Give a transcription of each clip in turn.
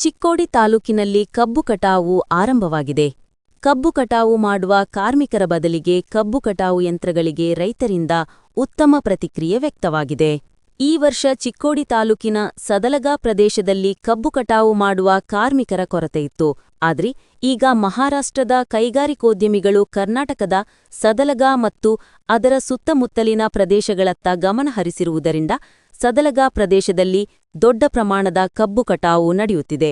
ಚಿಕ್ಕೋಡಿ ತಾಲೂಕಿನಲ್ಲಿ ಕಬ್ಬು ಕಟಾವು ಆರಂಭವಾಗಿದೆ. ಕಬ್ಬು ಕಟಾವು ಮಾಡುವ ಕಾರ್ಮಿಕರ ಬದಲಿಗೆ ಕಬ್ಬು ಕಟಾವು ಯಂತ್ರಗಳಿಗೆ ರೈತರಿಂದ ಉತ್ತಮ ಪ್ರತಿಕ್ರಿಯೆ ವ್ಯಕ್ತವಾಗಿದೆ. ಈ ವರ್ಷ ಚಿಕ್ಕೋಡಿ ತಾಲೂಕಿನ ಸದಲಗಾ ಪ್ರದೇಶದಲ್ಲಿ ಕಬ್ಬು ಕಟಾವು ಮಾಡುವ ಕಾರ್ಮಿಕರ ಕೊರತೆಯಿತ್ತು ಆದ್ರೆ ಈಗ ಮಹಾರಾಷ್ಟ್ರದ ಕೈಗಾರಿಕೋದ್ಯಮಿಗಳು ಕರ್ನಾಟಕದ ಸದಲಗಾ ಮತ್ತು ಅದರ ಸುತ್ತಮುತ್ತಲಿನ ಪ್ರದೇಶಗಳತ್ತ ಗಮನ ಹರಿಸಿರುವುದರಿಂದ ಸದಲಗಾ ಪ್ರದೇಶದಲ್ಲಿ ದೊಡ್ಡ ಪ್ರಮಾಣದ ಕಬ್ಬು ಕಟಾವು ನಡೆಯುತ್ತಿದೆ.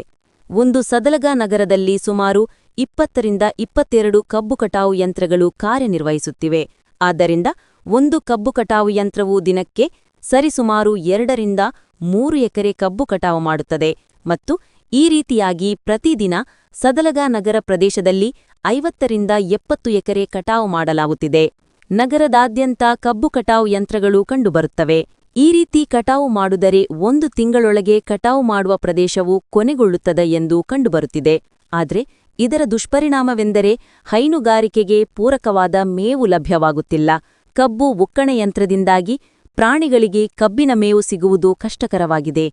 ಒಂದು ಸದಲಗಾ ನಗರದಲ್ಲಿ ಸುಮಾರು ಇಪ್ಪತ್ತರಿಂದ ಇಪ್ಪತ್ತೆರಡು ಕಬ್ಬು ಕಟಾವು ಯಂತ್ರಗಳು ಕಾರ್ಯನಿರ್ವಹಿಸುತ್ತಿವೆ. ಆದ್ದರಿಂದ ಒಂದು ಕಬ್ಬು ಕಟಾವು ಯಂತ್ರವು ದಿನಕ್ಕೆ ಸರಿಸುಮಾರು ಎರಡರಿಂದ ಮೂರು ಎಕರೆ ಕಬ್ಬು ಕಟಾವು ಮಾಡುತ್ತದೆ ಮತ್ತು ಈ ರೀತಿಯಾಗಿ ಪ್ರತಿದಿನ ಸದಲಗಾ ನಗರ ಪ್ರದೇಶದಲ್ಲಿ ಐವತ್ತರಿಂದ ಎಪ್ಪತ್ತು ಎಕರೆ ಕಟಾವು ಮಾಡಲಾಗುತ್ತಿದೆ. ನಗರದಾದ್ಯಂತ ಕಬ್ಬು ಕಟಾವು ಯಂತ್ರಗಳು ಕಂಡುಬರುತ್ತವೆ. ಈ ರೀತಿ ಕಟಾವು ಮಾಡುದರೆ ಒಂದು ತಿಂಗಳೊಳಗೆ ಕಟಾವು ಮಾಡುವ ಪ್ರದೇಶವು ಕೊನೆಗೊಳ್ಳುತ್ತದೆ ಎಂದು ಕಂಡುಬರುತ್ತಿದೆ. ಆದರೆ, ಇದರ ದುಷ್ಪರಿಣಾಮವೆಂದರೆ ಹೈನುಗಾರಿಕೆಗೆ ಪೂರಕವಾದ ಮೇವು ಲಭ್ಯವಾಗುತ್ತಿಲ್ಲ. ಕಬ್ಬು ಒಕ್ಕಣೆ ಯಂತ್ರದಿಂದಾಗಿ ಪ್ರಾಣಿಗಳಿಗೆ ಕಬ್ಬಿನ ಮೇವು ಸಿಗುವುದು ಕಷ್ಟಕರವಾಗಿದೆ.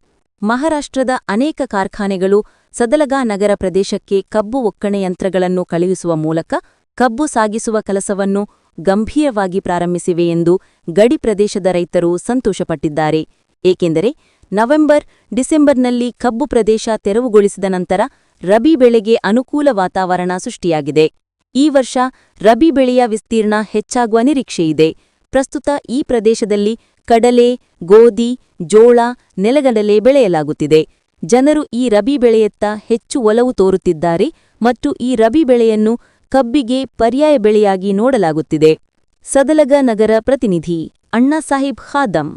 ಮಹಾರಾಷ್ಟ್ರದ ಅನೇಕ ಕಾರ್ಖಾನೆಗಳು ಸದಲಗಾ ನಗರ ಪ್ರದೇಶಕ್ಕೆ ಕಬ್ಬು ಒಕ್ಕಣೆ ಯಂತ್ರಗಳನ್ನು ಕಳುಹಿಸುವ ಮೂಲಕ ಕಬ್ಬು ಸಾಗಿಸುವ ಕೆಲಸವನ್ನು ಗಂಭೀರವಾಗಿ ಪ್ರಾರಂಭಿಸಿವೆ ಎಂದು ಗಡಿ ಪ್ರದೇಶದ ರೈತರು ಸಂತೋಷಪಟ್ಟಿದ್ದಾರೆ. ಏಕೆಂದರೆ ನವೆಂಬರ್, ಡಿಸೆಂಬರ್ನಲ್ಲಿ ಕಬ್ಬು ಪ್ರದೇಶ ತೆರವುಗೊಳಿಸಿದ ನಂತರ ರಬಿ ಬೆಳೆಗೆ ಅನುಕೂಲ ವಾತಾವರಣ ಸೃಷ್ಟಿಯಾಗಿದೆ. ಈ ವರ್ಷ ರಬಿ ಬೆಳೆಯ ವಿಸ್ತೀರ್ಣ ಹೆಚ್ಚಾಗುವ ನಿರೀಕ್ಷೆಯಿದೆ ಪ್ರಸ್ತುತ ಈ ಪ್ರದೇಶದಲ್ಲಿ ಕಡಲೆ, ಗೋಧಿ, ಜೋಳ, ನೆಲಗಡಲೆ ಬೆಳೆಯಲಾಗುತ್ತಿದೆ. ಜನರು ಈ ರಬಿ ಬೆಳೆಯತ್ತ ಹೆಚ್ಚು ಒಲವು ತೋರುತ್ತಿದ್ದಾರೆ ಮತ್ತು ಈ ರಬಿ ಬೆಳೆಯನ್ನು ಕಬ್ಬಿಗೆ ಪರ್ಯಾಯ ಬೆಳೆಯಾಗಿ ನೋಡಲಾಗುತ್ತಿದೆ. ಸದಲಗ ನಗರ ಪ್ರತಿನಿಧಿ ಅಣ್ಣಾಸಾಹಿಬ್ ಖಾದಂ